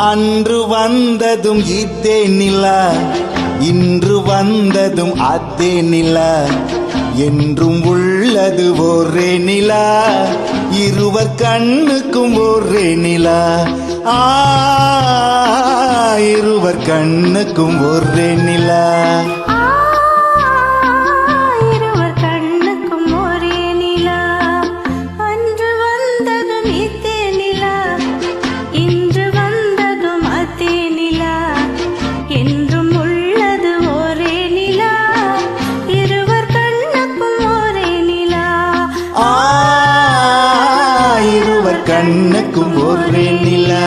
அன்று வந்ததும் இதே நிலா இன்று வந்ததும் அதே நிலா என்றும் உள்ளது ஒரே நிலா இருவர் கண்ணுக்கும் ஒரே நிலா. ஆ இருவர் கண்ணுக்கும் ஒரே நிலா. கண்ணுக்கும் ஒரே நிலா.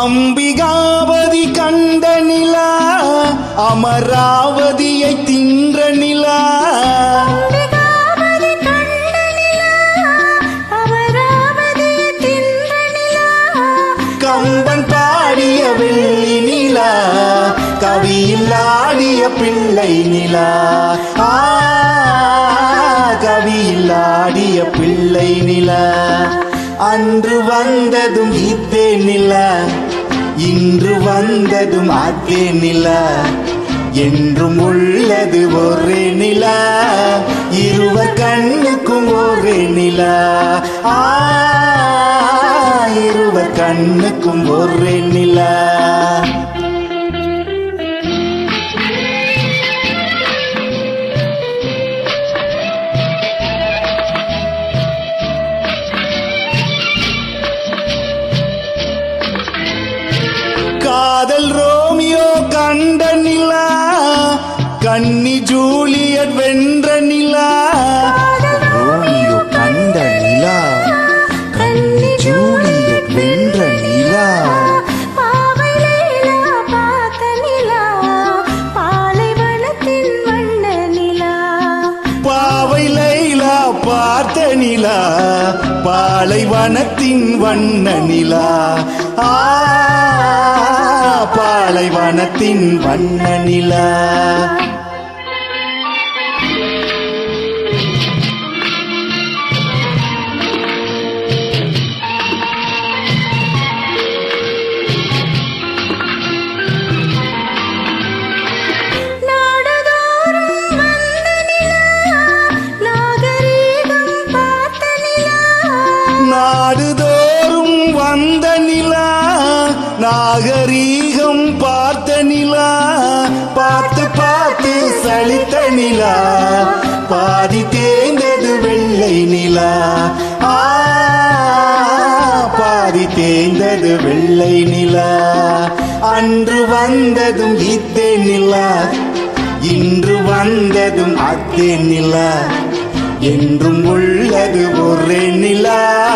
அம்பிகாபதி கண்ட நிலா அமராவதியை தின்ற நிலா. கம்பன் பாடிய வெள்ளி நிலா கவியில் ஆடிய பிள்ளை நிலா. ஆ கவியில் ஆடிய பிள்ளை நிலா. அன்று வந்ததும் இதே நிலா. இன்று வந்ததும் அதே நிலா என்றும் உள்ளது ஒரே நிலா. இருவ கண்ணுக்கும் ஒரே நிலா. ஆ இருவ கண்ணுக்கும் ஒரே நிலா. காதல் ரோமியோ கண்ட நிலா கன்னி ஜூலியட் வென்ற நிலா ரோமியோ கண்ட நிலா கன்னி ஜூலியட் வென்ற நிலா பாவை லைலா பார்த்த நிலா பாலைவனத்தின் வண்ண நிலா பாவை லைலா பார்த்த நிலா பாலைவனத்தின் வண்ண நிலா ஆ பாலைவனத்தின் வண்ண நிலா. நாடுதோறும் வந்த நிலா நாகரீகம் பார்த்த நிலா பார்த்து பார்த்து சளித்த நிலா. பாதி தேய்ந்தது வெள்ளை நிலா. ஆ பாதி தேய்ந்தது வெள்ளை நிலா. அன்று வந்ததும் இத்தே நிலா. இன்று வந்ததும் அத்தே நிலா. என்றும் உள்ளது ஒரே நிலா.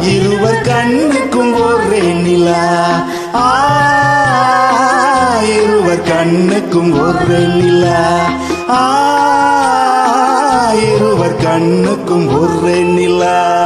இருவர் கண்ணுக்கும் ஒரே நிலா. ஆ கண்ணுக்கும் ஒரு நிலா. இருவர் கண்ணுக்கும் ஒரு நிலா.